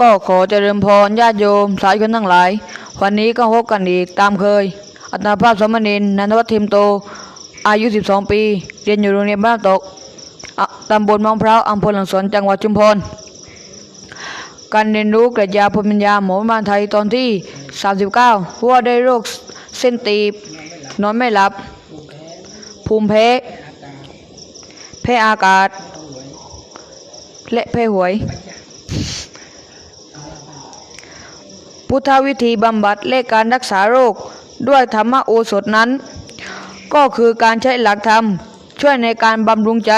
ก็ขอเจริญพรญาติโยมสายชนทั้งหลาย วันนี้ก็พบกันอีกตามเคย อัตภาพสมณีนนันทวัฒน์ทิมโต อายุ 12 ปี เรียนอยู่โรงเรียนบ้านตกตำบลมองพร้าวอำเภอหลังสวนจังหวัดชุมพร การเรียนรู้กรดยาภูมิปัญญาหมอบ้านไทยตอนที่ 39ว่าได้โรคเส้นตีบ นอนไม่หลับ ภูมิแพ้ แพ้อากาศ และแพ้หวย พุทธวิธีบำบัดและการรักษาโรค ด้วยธรรมโอสถนั้น ก็คือการใช้หลักธรรม ช่วยในการบำรุงใจ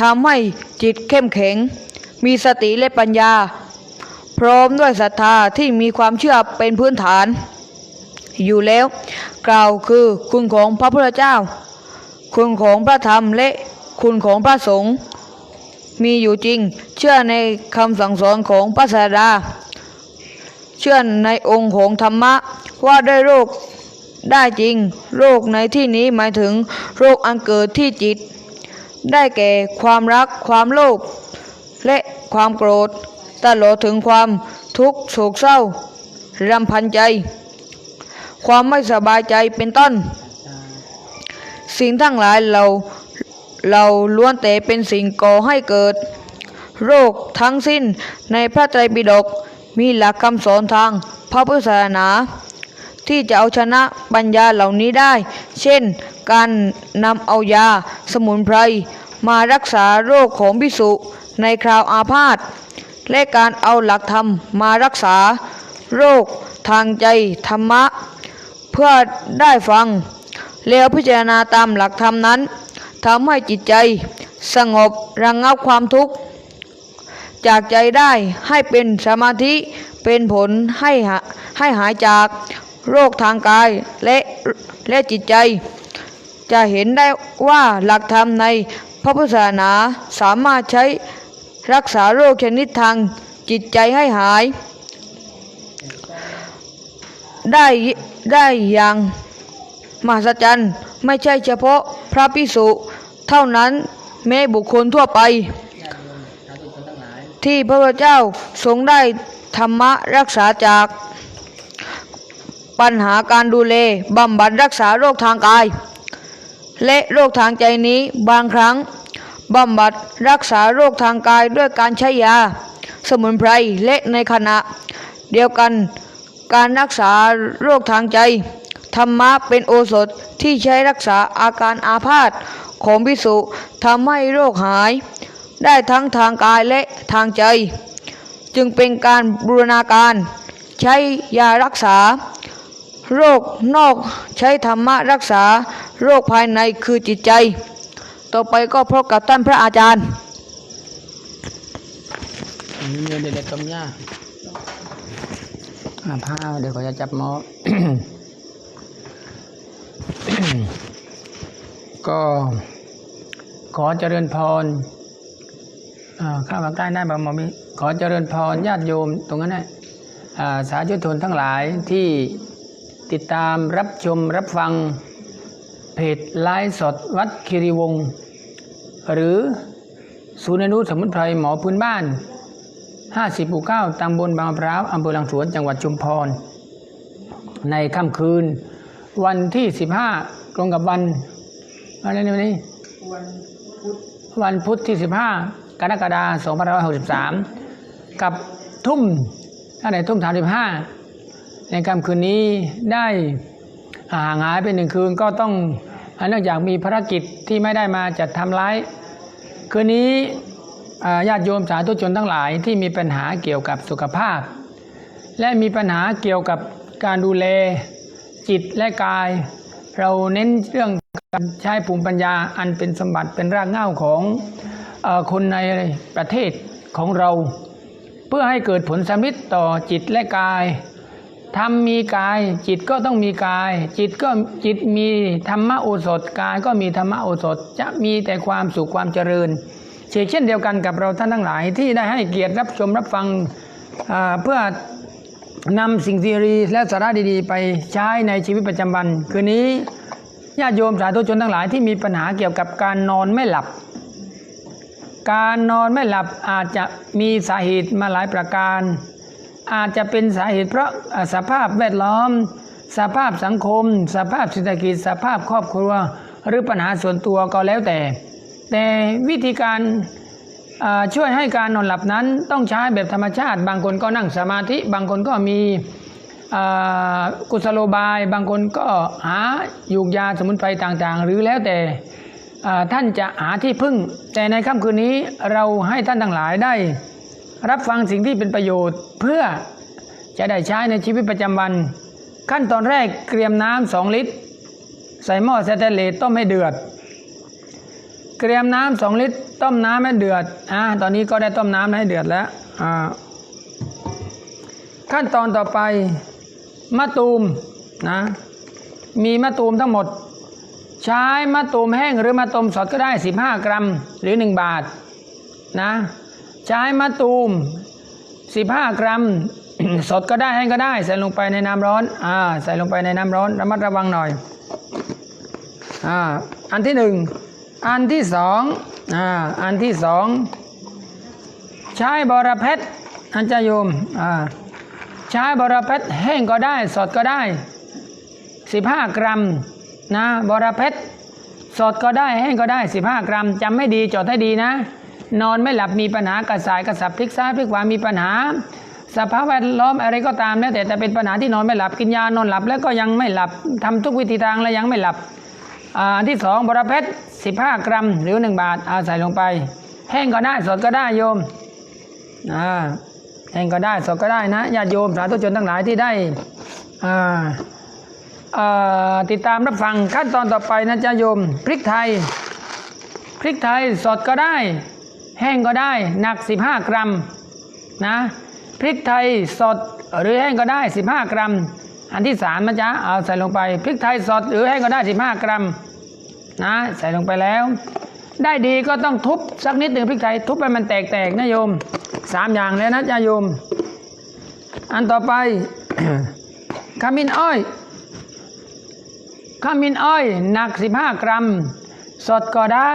ทำให้จิตเข้มแข็ง มีสติและปัญญา พร้อมด้วยศรัทธาที่มีความเชื่อเป็นพื้นฐาน อยู่แล้ว กล่าวคือคุณของพระพุทธเจ้า คุณของพระธรรมและคุณของพระสงฆ์มีอยู่จริงเชื่อในคำสั่งสอนของพระศาสดา เชื่อในองค์ของธรรมะ ว่าได้โรคได้จริง โรคในที่นี้หมายถึงโรคอันเกิดที่จิต ได้แก่ความรัก ความโลภและความโกรธตลอดถึงความทุกข์โศกเศร้ารำพันใจ ความไม่สบายใจเป็นต้น สิ่งทั้งหลายเราเราล้วนแต่เป็นสิ่งก่อให้เกิด โรคทั้งสิ้นในพระไตรปิฎก มีหลักคำสอนทางพระพุทธศาสนา ที่จะเอาชนะปัญญาเหล่านี้ได้ เช่น การนำเอายาสมุนไพรมารักษาโรคของพิสุในคราวอาพาธและการเอาหลักธรรมมารักษาโรคทางใจธรรมะ เพื่อได้ฟัง แล้วพิจารณาตามหลักธรรมนั้นทำให้จิตใจ สงบระงงับความทุกข์ จากใจได้ให้เป็นสมาธิเป็นผลให้ให้หายจากโรคทางกายและและจิตใจ จะเห็นได้ว่าหลักธรรมในพระพุทธศาสนาสามารถใช้รักษาโรคชนิดทางจิตใจให้หาย ได้ได้อย่างมหัศจรรย์ไม่ใช่เฉพาะพระพิสุเท่านั้นแม้บุคคลทั่วไป ที่พระพุทธเจ้าทรงได้ธรรมะรักษาจากปัญหาการดูแลบำบัดรักษาโรคทางกาย และโรคทางใจนี้บางครั้งบำบัดรักษาโรคทางกายด้วยการใช้ยา สมุนไพรและในขณะ เดียวกันการรักษาโรคทางใจ ธรรมะเป็นโอสถที่ใช้รักษาอาการอาพาธของพิสุทำให้โรคหาย ได้ทั้งทางกายและทางใจ จึงเป็นการบูรณาการ ใช้ยารักษา โรคนอกใช้ธรรมะรักษา โรคภายในคือจิตใจ ต่อไปก็พบกับท่านพระอาจารย์อันนี้เด็กๆตมยาอ่าผ้าเดี๋ยวขาจะจับหมอก็ขอเจริญพร อ่าข้าพเจ้าได้บางหมอมีขอเจริญพรญาติโยมตรงนั้นนะอ่าสาธุชนทั้งหลายที่ติดตามรับชมรับฟังเพจไลฟ์สดวัดคิริวงศ์หรือศูนย์อนุสมุนไพรหมอพื้นบ้าน 50หมู่9ตำบลบางพร้าวอำเภอลังสวนจังหวัดชุมพร ในค่ำคืน วันที่ 15 ตรงกับวันอะไรนี่วันนี้ วันพุธที่ 15 กรกฎาคม2563 กับทุ่มท่าไหนทุ่ม 35 ในค่ำคืนนี้ได้ห่างหายไปหนึ่งคืนก็ต้องเนื่องจากมีภารกิจที่ไม่ได้มาจัดทำไลฟ์คืนนี้ญาติโยมสาธุชนทั้งหลายที่มีปัญหาเกี่ยวกับสุขภาพ และมีปัญหาเกี่ยวกับการดูแลจิตและกาย เราเน้นเรื่องการใช้ภูมิปัญญาอันเป็นสมบัติเป็นรากเหง้าของ คนในประเทศของเรา เพื่อให้เกิดผลสำฤทธิ์ต่อจิตและกายธรรมมีกาย จิตก็ต้องมีกาย จิตก็จิตมีธรรมโอสถกายก็มีธรรมโอสถจะมีแต่ความสุขความเจริญเช่นเช่นเดียวกันกับเราท่านทั้งหลายที่ได้ให้เกียรติรับชมรับฟังเพื่อนำสิ่งดีๆและสาระดีๆ ไปใช้ในชีวิตประจำวัน คืนนี้ญาติโยมสาธุชนทั้งหลายที่มีปัญหาเกี่ยวกับการนอนไม่หลับ การนอนไม่หลับอาจจะมีสาเหตุมาหลายประการ อาจจะเป็นสาเหตุเพราะสภาพแวดล้อม สภาพสังคม สภาพเศรษฐกิจ สภาพครอบครัว หรือปัญหาส่วนตัวก็แล้วแต่ แต่วิธีการช่วยให้การนอนหลับนั้นต้องใช้แบบธรรมชาติ บางคนก็นั่งสมาธิ บางคนก็มีกุศโลบาย บางคนก็หายูกยาสมุนไพรต่างๆ หรือแล้วแต่ ท่านจะหาที่พึ่ง แต่ในค่ำคืนนี้เราให้ท่านทั้งหลายได้ รับฟังสิ่งที่เป็นประโยชน์เพื่อจะได้ใช้ในชีวิตประจำวัน ขั้นตอนแรกเตรียมน้ำสองลิตร ใส่หม้อสแตนเลสต้มให้เดือด เตรียมน้ำสองลิตร ต้มน้ำให้เดือดอ่าตอนนี้ก็ได้ต้มน้ำให้เดือดแล้วอ่าขั้นตอนต่อไปมะตูมนะมีมะตูมทั้งหมด ใช้มะตูมแห้งหรือมะตูมสดก็ได้ 15 กรัมหรือ 1 บาทนะใช้มะตูม 15 กรัม สดก็ได้แห้งก็ได้ ใส่ลงไปในน้ำร้อนอ่าใส่ลงไปในน้ำร้อนระมัดระวังหน่อยอ่าอันที่หนึ่งอันที่สองอ่าอันที่สองใช้บอระเพ็ดอันจะโยมอ่าใช้บอระเพ็ดแห้งก็ได้ สดก็ได้ 15 กรัม นะบอระเพ็ดสดก็ได้แห้งก็ได้ 15 กรัมจำไม่ดีจดให้ดีนะ นอนไม่หลับมีปัญหากระสายกระสับพลิกซ้ายพลิกขวามีปัญหาสภาพแวดล้อมอะไรก็ตามแล้วแต่แต่เป็นปัญหาที่นอนไม่หลับกินยานอนหลับแล้วก็ยังไม่หลับทำทุกวิธีทางแล้วยังไม่หลับอันที่สองบอระเพ็ด15 กรัม หรือ 1 บาทเอาใส่ลงไป แห้งก็ได้สดก็ได้โยมอ่าแห้งก็ได้สดก็ได้นะญาติโยมสาธุชนทั้งหลายที่ได้อ่า ติดตามรับฟังขั้นตอนต่อไปนะจ๊ะโยมพริกไทย พริกไทยสดก็ได้ แห้งก็ได้หนัก 15 กรัมนะพริกไทยสดหรือแห้งก็ได้ 15 กรัม อันที่สามนะจ๊ะเอาใส่ลงไปพริกไทยสดหรือแห้งก็ได้ 15 กรัมนะใส่ลงไปแล้ว ได้ดีก็ต้องทุบสักนิดหนึ่งพริกไทยทุบให้มันแตกๆนะโยมสามอย่างแล้วนะจ๊ะโยม อันต่อไปขมิ้นอ้อย ขมิ้นอ้อยหนัก 15 กรัม สดก็ได้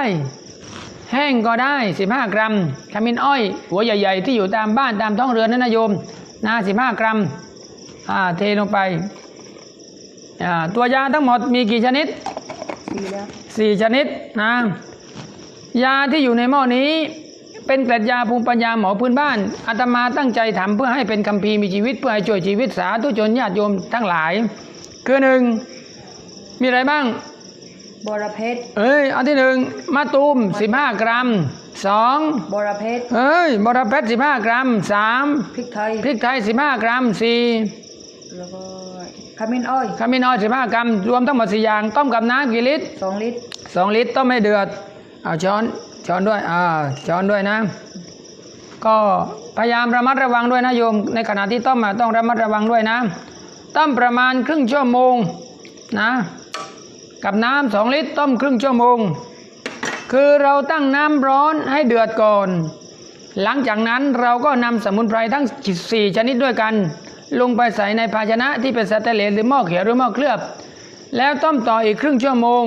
แห้งก็ได้ 15 กรัมขมิ้นอ้อยหัวใหญ่ ๆ ที่อยู่ตามบ้านตามท้องเรือนนั่นนะโยมนะ15 กรัมอ่าเทลงไปอ่าตัวยาทั้งหมดมีกี่ชนิดสี่แล้วสี่ชนิดนะยาที่อยู่ในหม้อนี้เป็นเกล็ดยาภูมิปัญญาหมอพื้นบ้านอาตมาตั้งใจทำเพื่อให้เป็นคัมภีร์มีชีวิตเพื่อให้ช่วยชีวิตสาธุชนญาติโยมทั้งหลาย คือหนึ่ง มีอะไรบ้าง บอระเพ็ดเอ้ยอันที่หนึ่งมะตูม15กรัมสองบอระเพ็ดเอ้ยบอระเพ็ด15กรัมสามพริกไทยพริกไทย15กรัมสี่แล้วก็ขมิ้นอ้อยขมิ้นอ้อย15กรัมรวมทั้งหมดสี่อย่างต้มกับน้ำกี่ลิตรสองลิตรสองลิตรต้มให้เดือดเอาช้อนช้อนด้วยอ่าช้อนด้วยนะ ก็พยายามระมัดระวังด้วยนะโยม ในขณะที่ต้มอะต้องระมัดระวังด้วยนะต้มประมาณครึ่งชั่วโมงนะ กับน้ำสองลิตรต้มครึ่งชั่วโมง คือเราตั้งน้ำร้อนให้เดือดก่อน หลังจากนั้นเราก็นำสมุนไพรทั้ง 4 ชนิดด้วยกัน ลงไปใส่ในภาชนะที่เป็นสแตนเลสหรือหม้อเขียวหรือหม้อเคลือบ แล้วต้มต่ออีกครึ่งชั่วโมง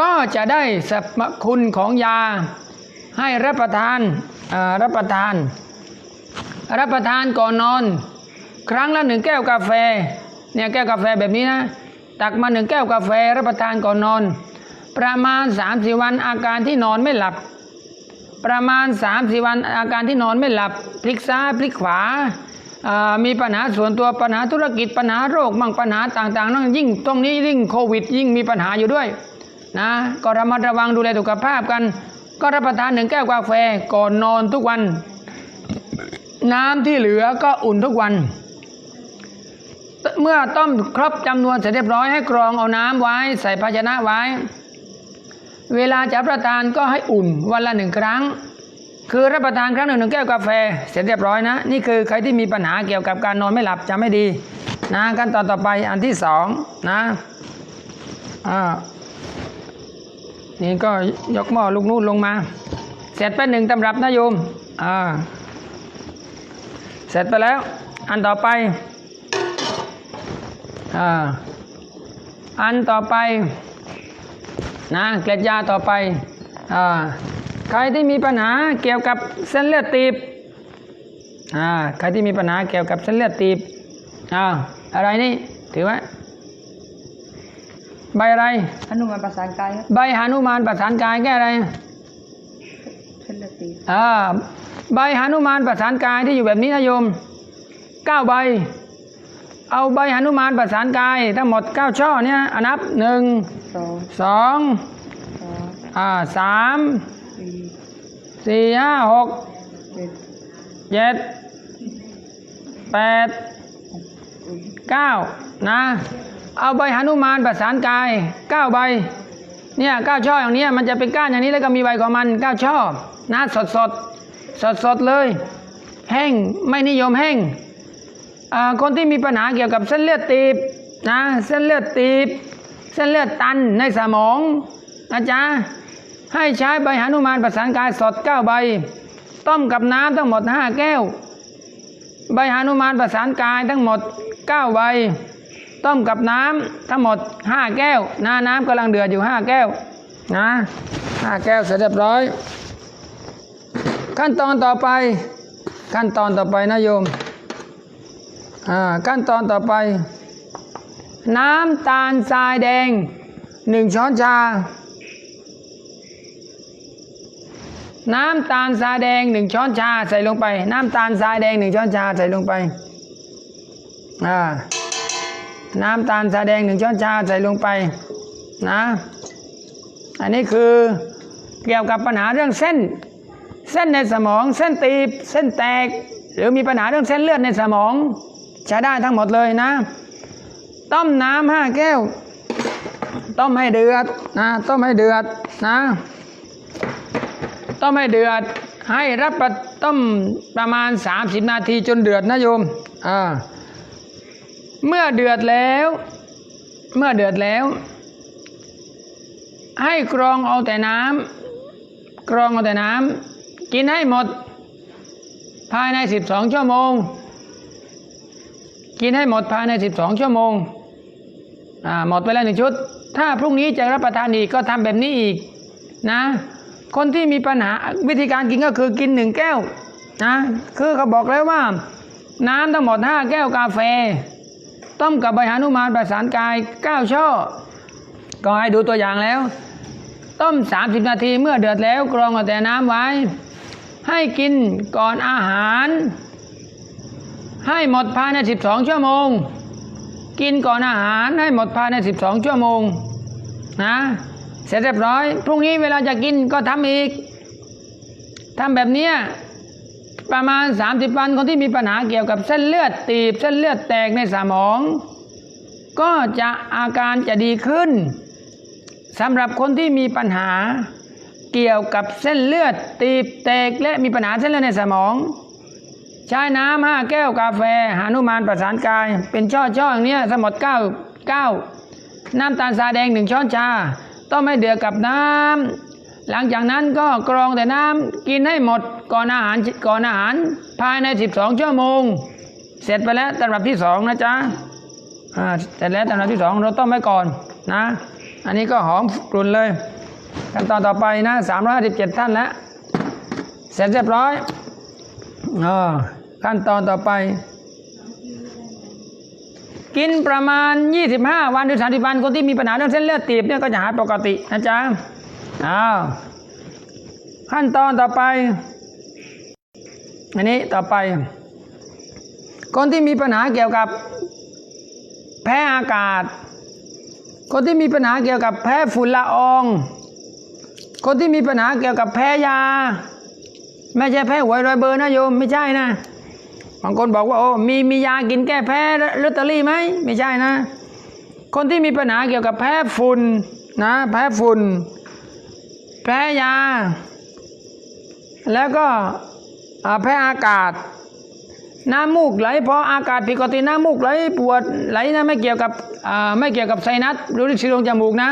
ก็จะได้สรรพคุณของยา ให้รับประทานารับประทาน รับประทานก่อนนอน ครั้งละหนึ่งแก้วกาแฟเนี่ยแก้วกาแฟแบบนี้นะ ตักมาหนึ่งแก้วกาแฟรับประทานก่อนนอน ประมาณ3ามสี่วันอาการที่นอนไม่หลับ ประมาณ3ามสี่วันอาการที่นอนไม่หลับ พลิกซ้ายพลิกขวาอ่ามีปัญหาส่วนตัวปัญหาธุรกิจปัญหาโรคมั่งปัญหาต่างๆนั่นยิ่งตรงนี้ยิ่งโควิด ยิ่งมีปัญหาอยู่ด้วยนะก็ระมัดระวังดูแลสุขภาพกัน ก็รับประทานหนึ่งแก้วกาแฟก่อนนอนทุกวัน น้ำที่เหลือก็อุ่นทุกวัน เมื่อต้มครบจำนวนเสร็จเรียบร้อยให้กรองเอาน้ำไว้ ใส่ภาชนะไว้ เวลาจะรับประทานก็ให้อุ่นวันละหนึ่งครั้ง คือรับประทานครั้งหนึ่งหนึ่งแก้วกาแฟเสร็จเรียบร้อยนะ นี่คือใครที่มีปัญหาเกี่ยวกับการนอนไม่หลับจะไม่ดีนะขั้นตอนต่อไปอันที่สองนะอ่านี่ก็ยกหม้อลูกนู่นลงมา เสร็จไปหนึ่งตำรับนะโยมอ่าเสร็จไปแล้ว อันต่อไป อ่าอันต่อไปนะเกล็ดยาต่อไปอ่าใครที่มีปัญหาเกี่ยวกับเส้นเลือดตีบอ่าใครที่มีปัญหาเกี่ยวกับเส้นเลือดตีบอ่าอะไรนี่ถือไว้ใบอะไรอนุมานประสานกายครับใบหานุมานประสานกายแก้อะไรเส้นเลือดตีบอ่าใบหานุมานประสานกายที่อยู่แบบนี้นะโยมเก้าใบ เอาใบหนุมานประสานกายทั้งหมดเก้าช่อเนี่ยอันับหนึ่งสองสองอ่าสามสี่ห้าหกเจ็ดแปดเก้านะ เอาใบหนุมานประสานกายเก้าใบเนี่ยเก้าช่ออย่างนี้มันจะเป็นก้านอย่างนี้แล้วก็มีใบของมันเก้าช่อนะสดสดสดสดเลย แห้งไม่นิยมแห้ง คนที่มีปัญหาเกี่ยวกับเส้นเลือดตีบนะเส้นเลือดตีบ เส้นเลือดตันในสมองนะจ๊ะให้ใช้ใบหานุมานประสานกายสดเก้าใบ ต้มกับน้ำทั้งหมดห้าแก้ว ใบหานุมานประสานกายทั้งหมดเก้าใบ ต้มกับน้ำทั้งหมดห้าแก้วน้าน้ำกำลังเดือดอยู่ห้าแก้วนะห้าแก้วเสร็จเรียบร้อย ขั้นตอนต่อไป ขั้นตอนต่อไปนะโยม ขั้นตอนต่อไป น้ำตาลทรายแดงหนึ่งช้อนชา น้ำตาลทรายแดงหนึ่งช้อนชาใส่ลงไป น้ำตาลทรายแดงหนึ่งช้อนชาใส่ลงไปอ่าน้ำตาลทรายแดงหนึ่งช้อนชาใส่ลงไปนะ อันนี้คือเกี่ยวกับปัญหาเรื่องเส้น เส้นในสมอง เส้นตีบ เส้นแตก หรือมีปัญหาเรื่องเส้นเลือดในสมอง ใช้ได้ทั้งหมดเลยนะ ต้มน้ำห้าแก้ว ต้มให้เดือดนะต้มให้เดือดนะ ต้มให้เดือด ให้รับประต้มประมาณ 30 นาทีจนเดือดนะโยมอ่าเมื่อเดือดแล้ว เมื่อเดือดแล้ว ให้กรองเอาแต่น้ำกรองเอาแต่น้ำกินให้หมด ภายใน 12 ชั่วโมง กินให้หมดภายใน 12 ชั่วโมงอ่าหมดไปแล้วหนึ่งชุด ถ้าพรุ่งนี้จะรับประทานอีกก็ทำแบบนี้อีกนะ คนที่มีปัญหาวิธีการกินก็คือกินหนึ่งแก้วนะคือเขาบอกแล้วว่า น้ำทั้งหมด 5 แก้วกาแฟ ต้มกับใบหานุมานประสานกาย 9 ช่อ ก็ให้ดูตัวอย่างแล้ว ต้ม 30 นาทีเมื่อเดือดแล้วกรองเอาแต่น้ำไว้ ให้กินก่อนอาหาร ให้หมดภายใน 12 ชั่วโมง กินก่อนอาหารให้หมดภายใน 12 ชั่วโมงนะเสร็จเรียบร้อย พรุ่งนี้เวลาจะกินก็ทำอีกทำแบบเนี้ประมาณ 30 วันคนที่มีปัญหาเกี่ยวกับเส้นเลือดตีบ เส้นเลือดแตกในสมอง ก็จะอาการจะดีขึ้นสำหรับคนที่มีปัญหาเกี่ยวกับเส้นเลือดตีบแตกและมีปัญหาเส้นเลือดในสมอง ใช้น้ำห้าแก้วกาแฟ หานุมานประสานกาย เป็นช่อๆอย่างเนี้ยทั้งหมดเก้าเก้าน้ำตาลทรายแดงหนึ่งช้อนชา ต้องไม่เดือดกับน้ำ หลังจากนั้นก็กรองแต่น้ำกินให้หมดก่อนอาหารก่อนอาหาร ภายใน 12 ชั่วโมง เสร็จไปแล้วตำรับที่สองนะจ๊ะอ่าเสร็จแล้วตำรับที่สองเราต้มไว้ก่อนนะ อันนี้ก็หอมกลุ่นเลยขั้นตอนต่อไปนะ357ท่านแล้วเสร็จเรียบร้อย ขั้นตอนต่อไป กินประมาณ 25 วันหรือ30วันคนที่มีปัญหาเรื่องเส้นเลือดตีบเนี่ยก็จะหายปกตินะจ๊ะอ้าวขั้นตอนต่อไป อันนี้ต่อไป คนที่มีปัญหาเกี่ยวกับ แพ้อากาศ คนที่มีปัญหาเกี่ยวกับแพ้ฝุ่นละออง คนที่มีปัญหาเกี่ยวกับแพ้ยา ไม่ใช่แพ้หวยรอยเบอร์นะโยมไม่ใช่นะบางคนบอกว่าโอ้มีมียากินแก้แพ้ลอตเตอรี่ไหมไม่ใช่นะ คนที่มีปัญหาเกี่ยวกับแพ้ฝุ่นนะ แพ้ฝุ่น แพ้ยา แล้วก็แพ้อากาศ น้ำมูกไหลเพราะอากาศผิดปกติน้ำมูกไหลปวดไหลนะไม่เกี่ยวกับไม่เกี่ยวกับไซนัสหรือชิลงจมูกนะ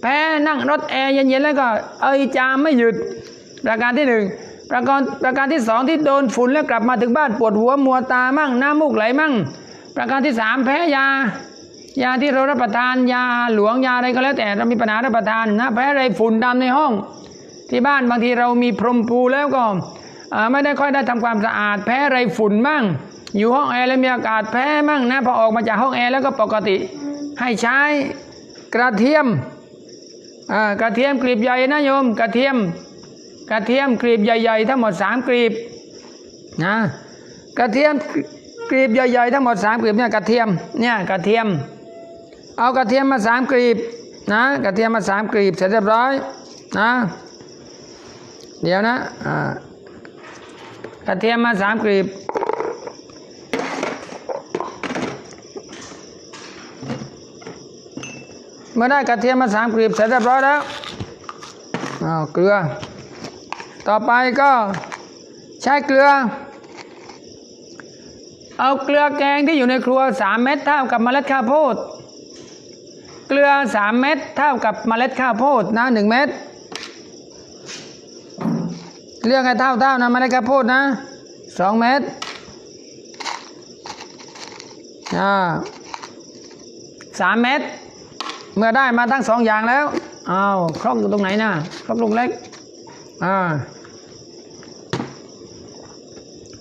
แพ้นั่งรถแอร์เย็นๆแล้วก็เอยจามไม่หยุดประการที่หนึ่ง ประการประการที่สองที่โดนฝุ่นแล้วกลับมาถึงบ้านปวดหัวมัวตามั่งน้ำมูกไหลมั่ง ประการที่สามแพ้ยา ยาที่เรารับประทานยาหลวงยาอะไรก็แล้วแต่เรามีปัญหารับประทานนะแพ้อะไรฝุ่นดำในห้อง ที่บ้านบางทีเรามีพรมปูแล้วก็ไม่ได้ค่อยได้ทำความสะอาด แพ้อะไรฝุ่นมั่ง อยู่ห้องแอร์แล้วมีอากาศแพ้มั่งนะพอออกมาจากห้องแอร์แล้วก็ปกติ ให้ใช้กระเทียมกระเทียมกลีบใหญ่นะโยมกระเทียม กระเทียมกลีบใหญ่ๆ ทั้งหมดสามกลีบนะกระเทียมกลีบใหญ่ๆทั้งหมดสามกลีบเนี่ยกระเทียมเนี่ยกระเทียม เอากระเทียมมาสามกลีบนะกระเทียมมาสามกลีบเสร็จเรียบร้อยนะเดี๋ยวนะอ่ากระเทียมมาสามกลีบเมื่อได้กระเทียมมาสามกลีบเสร็จเรียบร้อยแล้วอ้าวเกลือ ต่อไปก็ใช้เกลือ เอาเกลือแกงที่อยู่ในครัวสามเม็ดเท่ากับเมล็ดข้าวโพด เกลือสามเม็ดเท่ากับเมล็ดข้าวโพดนะหนึ่งเม็ดเรียกให้เท่าเท่าๆนะเมล็ดข้าวโพดนะสองเม็ดอ่าสามเม็ดเมื่อได้มาทั้งสองอย่างแล้วอ้าวครกอยู่ตรงไหนนะครกลูกเล็ก อ่า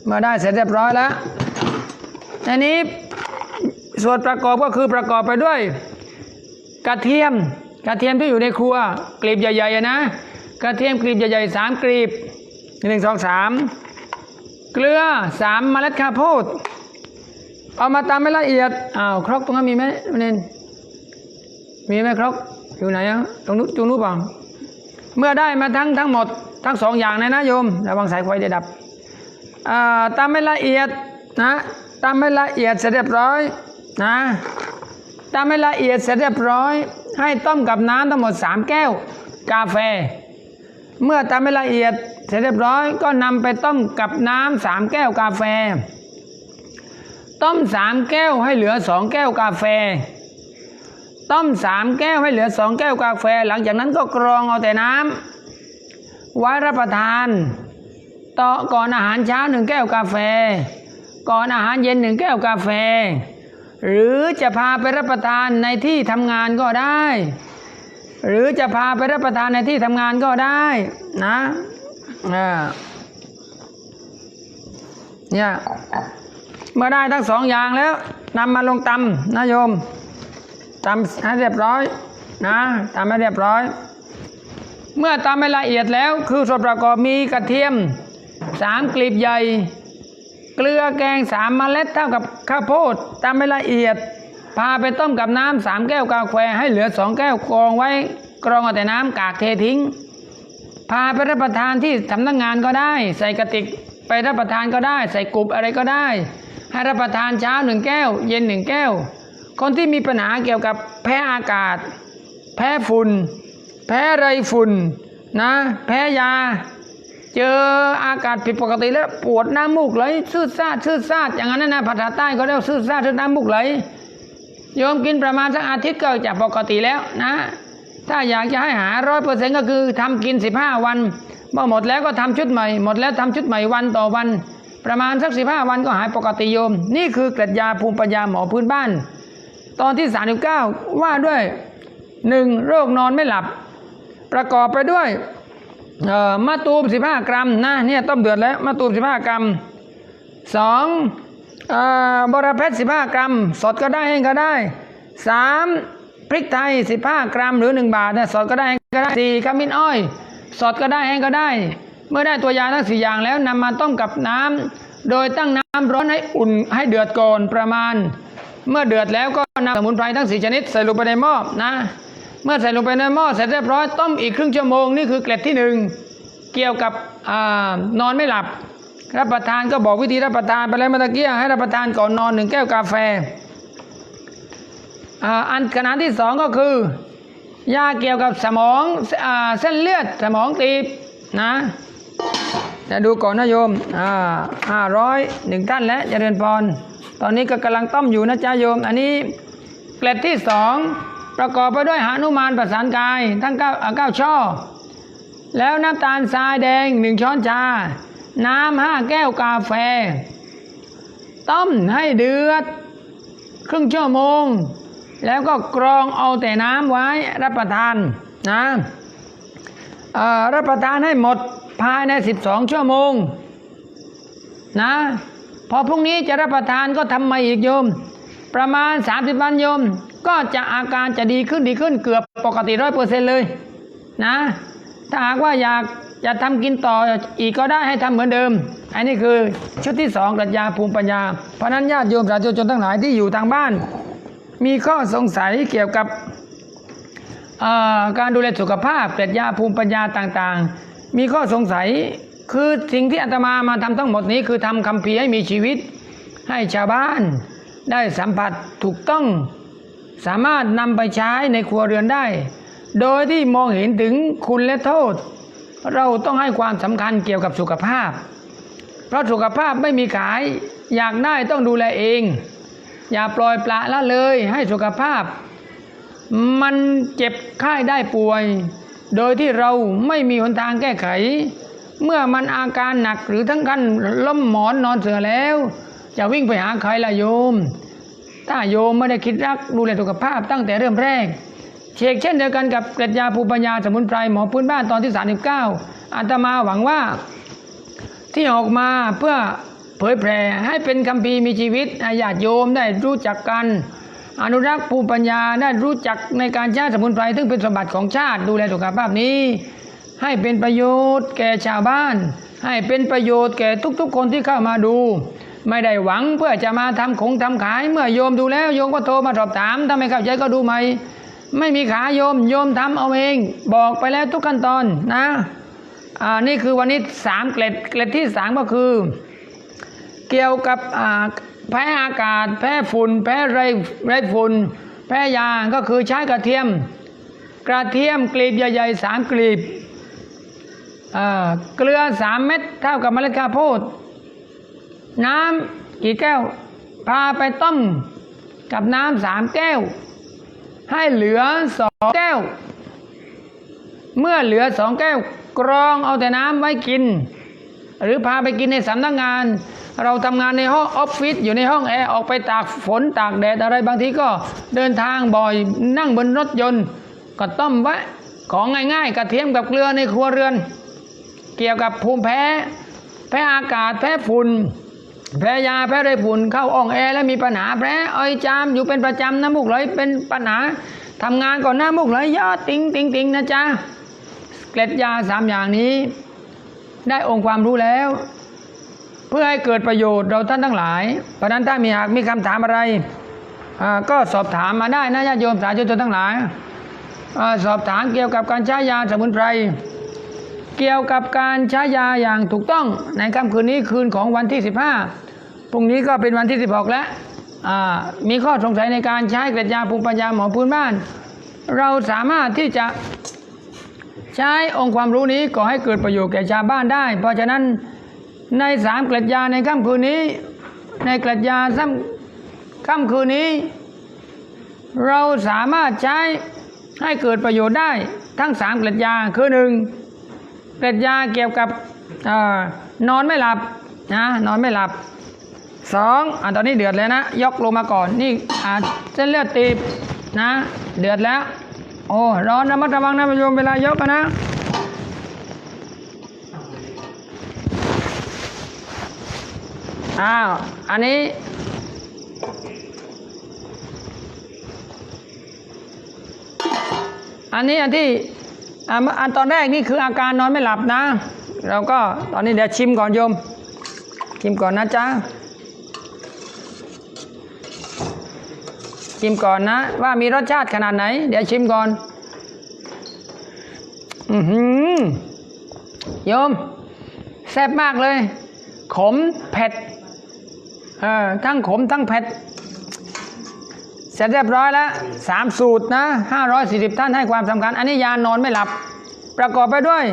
เมื่อได้เสร็จเรียบร้อยแล้วอันนี้ส่วนประกอบก็คือประกอบไปด้วย กระเทียม กระเทียมที่อยู่ในครัวกลีบใหญ่ๆนะกระเทียมกลีบใหญ่ๆสามกลีบหนึ่งสองสามเกลือสามเมล็ดข้าวโพดเอามาตำให้ละเอียดอ้าวครกตรงนั้นมีไหมเนนมีไหมครับอยู่ไหนอะตรงนู้นตรงนู้นเปล่าเมื่อได้มาทั้งทั้งหมด ทั้งสองอย่างเลยนะโยมระวังสายไฟจะดับตามไม่ละเอียดนะตามไม่ละเอียดเสร็จเรียบร้อยนะตามไม่ละเอียดเสร็จเรียบร้อย ให้ต้มกับน้ำทั้งหมดสามแก้ว กาแฟ เมื่อตามไม่ละเอียดเสร็จเรียบร้อย ก็นำไปต้มกับน้ำสามแก้วกาแฟ ต้มสามแก้วให้เหลือสองแก้วกาแฟ ต้มสามแก้วให้เหลือสองแก้วกาแฟ หลังจากนั้นก็กรองเอาแต่น้ำ ไว้รับประทาน ต่อก่อนอาหารเช้าหนึ่งแก้วกาแฟ ก่อนอาหารเย็นหนึ่งแก้วกาแฟ หรือจะพาไปรับประทานในที่ทำงานก็ได้ หรือจะพาไปรับประทานในที่ทำงานก็ได้นะอ่าเนี่ยเมื่อได้ทั้งสองอย่างแล้วนำมาลงตำนะโยมตำให้เรียบร้อยนะตำให้เรียบร้อย เมื่อตำให้ละเอียดแล้วคือส่วนประกอบมีกระเทียมสามกลีบใหญ่ เกลือแกงสามเมล็ดเท่ากับข้าวโพดตำให้ละเอียด พาไปต้มกับน้ำสามแก้วกาแฟให้เหลือสองแก้วกรองไว้กรองเอาแต่น้ำกากเททิ้ง พาไปรับประทานที่สำนักงานก็ได้ ใส่กระติกไปรับประทานก็ได้ ใส่กรุบอะไรก็ได้ ให้รับประทานเช้าหนึ่งแก้ว เย็นหนึ่งแก้ว คนที่มีปัญหาเกี่ยวกับแพ้อากาศ แพ้ฝุ่น แพ้ไรฝุ่นนะ แพ้ยา เจออากาศผิดปกติแล้วปวดน้ำมูกไหลซืดซาดซืดซาดอย่างนั้นนะภาษาใต้เขาเรียกว่าซืดซาดซืดน้ำมูกไหลโยมกินประมาณสักอาทิตย์ก็จะปกติแล้วนะ ถ้าอยากจะให้หาร้อยเปอร์เซ็นต์ก็คือทำกินสิบห้าวันเมื่อหมดแล้วก็ทำชุดใหม่ หมดแล้วทำชุดใหม่วันต่อวัน ประมาณสักสิบห้าวันก็หายปกติโยม นี่คือเกล็ดยาภูมิปัญญาหมอพื้นบ้าน ตอนที่39ว่าด้วยหนึ่งโรคนอนไม่หลับ ประกอบไปด้วยมะตูม 15 กรัมนะเนี่ยต้มเดือดแล้วมะตูม 15 กรัมสองบรเพชร15 กรัม สดก็ได้แห้งก็ได้สามพริกไทย 15 กรัมหรือ 1 บาทเนี่ยสดก็ได้แห้งก็ได้สี่ขมิ้นอ้อย สดก็ได้แห้งก็ได้ เมื่อได้ตัวยาทั้งสี่อย่างแล้วนำมาต้มกับน้ำโดยตั้งน้ำร้อนให้อุ่นให้เดือดก่อนประมาณ เมื่อเดือดแล้วก็นำสมุนไพรทั้งสี่ชนิดใส่ลงไปในหม้อนะ เมื่อใส่ลงไปในหม้อเสร็จเรียบร้อยต้มอีกครึ่งชั่วโมงนี่คือเกล็ดที่หนึ่งเกี่ยวกับอนอนไม่หลับ รับประทานก็บอกวิธีรับประทานไปแล้วเมื่อตะกี้ให้รับประทานก่อนนอนหนึ่งแก้วกาแฟอันขนาดที่สองก็คือยาเกี่ยวกับสมองอเส้นเลือดสมองตีบนะจะดูก่อนนะโยมอ่าห้าร้อยหนึ่งท่านแล้วเจริญพร ตอนนี้ก็กำลังต้มอยู่นะจ๊ะโยม อันนี้เกล็ดที่สอง ประกอบไปด้วยหานุมานประสานกายทั้งเก้าเก้าช่อ แล้วน้ำตาลทรายแดงหนึ่งช้อนชา น้ำห้าแก้วกาแฟ ต้มให้เดือด ครึ่งชั่วโมง แล้วก็กรองเอาแต่น้ำไว้รับประทานนะรับประทานให้หมดภายใน 12 ชั่วโมงนะพอพรุ่งนี้จะรับประทานก็ทำมาอีกโยม ประมาณ 30วันโยม ก็จะอาการจะดีขึ้นดีขึ้นเกือบปกติร้อยเปอร์เซ็นต์เลยนะ ถ้าหากว่าอยากจะทำกินต่ออีกก็ได้ให้ทำเหมือนเดิม อันนี้คือชุดที่สองปรัชญาภูมิปัญญา เพราะนั้นญาติโยมสาธุชนทั้งหลายที่อยู่ทางบ้าน มีข้อสงสัยเกี่ยวกับการดูแลสุขภาพปรัชญาภูมิปัญญาต่างๆ มีข้อสงสัยคือสิ่งที่อาตมามาทำทั้งหมดนี้คือทำคำพีร์ให้มีชีวิตให้ชาวบ้าน ได้สัมผัสถูกต้อง สามารถนำไปใช้ในครัวเรือนได้ โดยที่มองเห็นถึงคุณและโทษ เราต้องให้ความสำคัญเกี่ยวกับสุขภาพ เพราะสุขภาพไม่มีขาย อยากได้ต้องดูแลเอง อย่าปล่อยปละละเลยให้สุขภาพ มันเจ็บไข้ได้ป่วย โดยที่เราไม่มีหนทางแก้ไข เมื่อมันอาการหนักหรือทั้งขั้นล้มหมอนนอนเสือแล้ว จะวิ่งไปหาใครล่ะโยม ถ้าโยมไม่ได้คิดรักดูแลสุขภาพตั้งแต่เริ่มแรกเชกเช่นเดียวกันกับปรัชญาภูปัญญาสมุนไพรหมอพื้นบ้านตอนที่ 39อาตมาหวังว่า ที่ออกมาเพื่อเผยแผ่ให้เป็นคำพีร์มีชีวิตให้ญาติโยมได้รู้จักกัน อนุรักษ์ภูมิปัญญาได้รู้จักในการใช้สมุนไพรซึ่งเป็นสมบัติของชาติดูแลสุขภาพนี้ ให้เป็นประโยชน์แก่ชาวบ้าน ให้เป็นประโยชน์แก่ทุกๆ คนที่เข้ามาดู ไม่ได้หวังเพื่อจะมาทำของทำขาย เมื่อโยมดูแล้วโยมก็โทรมาสอบถามถ้าไม่เข้าใจก็ดูใหม่ไม่มีขาโยมโยมทำเอาเอง บอกไปแล้วทุกขั้นตอนนะอ่านี่คือวันนี้สามเกล็ดเกล็ดที่สามก็คือ เกี่ยวกับอ่าแพ้อากาศ แพ้ฝุ่น แพ้ไรไรฝุ่น แพ้ยาก็คือใช้กระเทียม กระเทียมกลีบใหญ่ๆสามกลีบอ่าเกลือสามเม็ดเท่ากับเมล็ดข้าวโพด น้ำกี่แก้วพาไปต้มกับน้ำสามแก้ว ให้เหลือสองแก้ว เมื่อเหลือสองแก้วกรองเอาแต่น้ำไว้กิน หรือพาไปกินในสำนักงาน เราทำงานในห้องออฟฟิศอยู่ในห้องแอร์ออกไปตากฝนตากแดดอะไรบางทีก็เดินทางบ่อยนั่งบนรถยนต์ ก็ต้มไว้ของง่ายๆกระเทียมกับเกลือในครัวเรือน เกี่ยวกับภูมิแพ้ แพ้อากาศแพ้ฝุ่น แพ้ยาแพ้ไรฝุ่นเข้าอ่องแอร์แล้วมีปัญหาแพ้ไอจามอยู่เป็นประจำน้ำมูกไหลเป็นปัญหาทำงานก่อนหน้ามูกไหลยอดติงติงติงนะจ๊ะเกล็ดยาสามอย่างนี้ ได้องค์ความรู้แล้ว เพื่อให้เกิดประโยชน์เราท่านทั้งหลาย เพราะนั้นถ้ามีหากมีคำถามอะไรก็สอบถามมาได้นะญาติโยมสาธุชนทั้งหลายอสอบถามเกี่ยวกับการใช้ยาสมุนไพร เกี่ยวกับการใช้ยาอย่างถูกต้องในค่ำคืนนี้คืนของวันที่ 15พรุ่งนี้ก็เป็นวันที่ 16 แล้วมีข้อสงสัยในการใช้เกล็ดยาภูมิปัญญาหมอพื้นบ้าน เราสามารถที่จะใช้องค์ความรู้นี้ก่อให้เกิดประโยชน์แก่ชาวบ้านได้ เพราะฉะนั้นในสามเกล็ดยาในค่ำคืนนี้ ในเกล็ดยาซ้ำค่ำคืนนี้ เราสามารถใช้ให้เกิดประโยชน์ได้ทั้งสามเกล็ดยาคือหนึ่ง เกล็ดยาเกี่ยวกับอนอนไม่หลับนะนอนไม่หลับสองอะตอนนี้เดือดแล้วนะ ยกลงมาก่อนนี่อ่าเส้นเลือดตีบนะ เดือดแล้ว โอ้ร้อนระมัดระวังนะโยมเวลายกนะอ้าวอันนี้อันนี้อันที่ อันตอนแรกนี่คืออาการนอนไม่หลับนะ เราก็ตอนนี้เดี๋ยวชิมก่อนโยม ชิมก่อนนะจ๊ะชิมก่อนนะว่ามีรสชาติขนาดไหน เดี๋ยวชิมก่อน อือหือโยม แซ่บมากเลย ขมเผ็ดเออทั้งขมทั้งเผ็ด เสร็จเรียบร้อยแล้วสามสูตรนะ540ท่านให้ความสำคัญ อันนี้ยานอนไม่หลับ ประกอบไปด้วย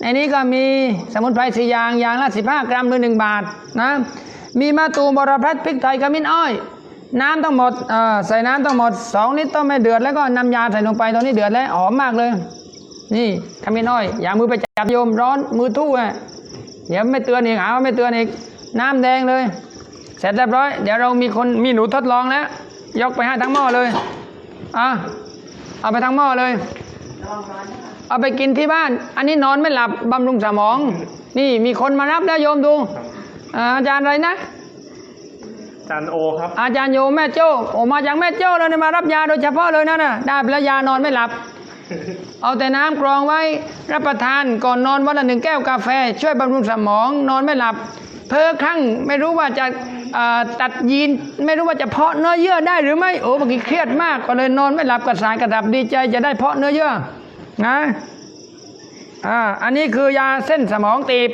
ในนี้ก็มีสมุนไพรสี่อย่างอย่างละ15กรัมหรือ1บาทนะมีมะตูมบรพัดพริกไทยขมิ้นอ้อย น้ำทั้งหมดใส่น้ำทั้งหมด2ลิตรต้มให้เดือดแล้วก็นำยาใส่ลงไปตอนนี้เดือดแล้วหอมมากเลย นี่ขมิ้นอ้อย อย่ามือไปจับโยมร้อนมือทู่อะเดี๋ยวไม่เตือนอีกหาว่าไม่เตือนอีกน้ำแดงเลย เสร็จเรียบร้อย เดี๋ยวเรามีคนมีหนูทดลองแล้ว ยกไปให้ทั้งหม้อเลยอะเอาไปทั้งหม้อเลยระวังร้อนนะคะเอาไปกินที่บ้าน อันนี้นอนไม่หลับบำรุงสมอง นี่มีคนมารับแล้วโยมดูอ่าอาจารย์อะไรนะจานโอครับ อาจารย์โยมแม่โจ้โอมาจากแม่โจ้เลยนะมารับยาโดยเฉพาะเลยนะน่ะ ได้ไปแล้วยานอนไม่หลับ เอาแต่น้ำกรองไว้รับประทานก่อนนอนวันละหนึ่งแก้วกาแฟ ช่วยบำรุงสมอง นอนไม่หลับ เพ้อครั้งไม่รู้ว่าจะเอ่อ ตัดยีนไม่รู้ว่าจะเพาะเนื้อเยื่อได้หรือไม่โอ้เมื่อกี้เครียดมากก็เลยนอนไม่หลับกระสายกระดับดีใจจะได้เพาะเนื้อเยื่อนะอ่าอันนี้คือยาเส้นสมองตีบ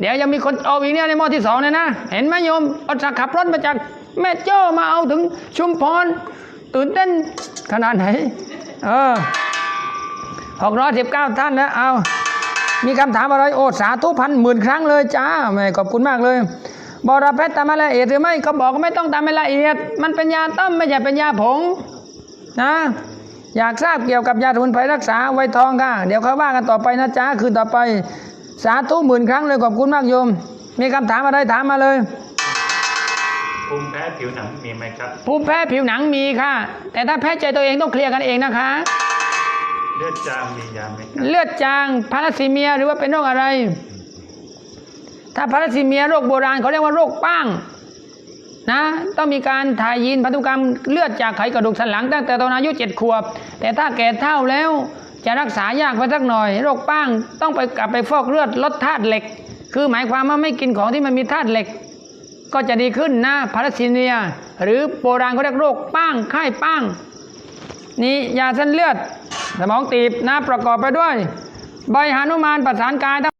เดี๋ยวยังมีคนเอาอีกเนี่ยในหม้อที่สองเนี่ยนะ เห็นไหมโยมเอาจากขับรถมาจากแม่โจ้มาเอาถึงชุมพรตื่นเต้นขนาดไหน เออหกร้อยสิบเก้าท่านแล้วเอามีคำถามอะไรโอ้สาธุพันหมื่นครั้งเลยจ้าแม่ขอบคุณมากเลย บอระเพ็ดตามให้ละเอียดหรือไม่เขาบอกว่าไม่ต้องตามให้ละเอียด มันเป็นยาต้มไม่ใช่เป็นยาผงนะอยากทราบเกี่ยวกับยาสมุนไพรรักษาไวทองค่ะ เดี๋ยวเขาว่ากันต่อไปนะจ๊ะคืนต่อไป สาธุหมื่นครั้งเลยขอบคุณมากโยม มีคำถามอะไรถามมาเลยภูมิแพ้ผิวหนังมีไหมครับภูมิแพ้ผิวหนังมีค่ะ แต่ถ้าแพ้ใจตัวเองต้องเคลียร์กันเองนะคะ เลือดจางมียาไหมครับเลือดจางพาราซีเมียหรือว่าเป็นโรคอะไร ถ้าพาราซีเมียโรคโบราณเขาเรียกว่าโรคป้างนะต้องมีการถ่ายยีนพันธุกรรมเลือดจากไขกระดูกสันหลังตั้งแต่ตอนอายุเจ็ดขวบ แต่ถ้าแก่เท่าแล้วจะรักษายากไปสักหน่อย โรคป้างต้องไปกลับไปฟอกเลือดลดธาตุเหล็ก คือหมายความว่าไม่กินของที่มันมีธาตุเหล็ก ก็จะดีขึ้นนะพาราซีเมีย หรือโบราณเขาเรียกโรคป้างไข้ป้างนี่ยาเส้นเลือด สมองตีบนะประกอบไปด้วย ใบหานุมานประสานกาย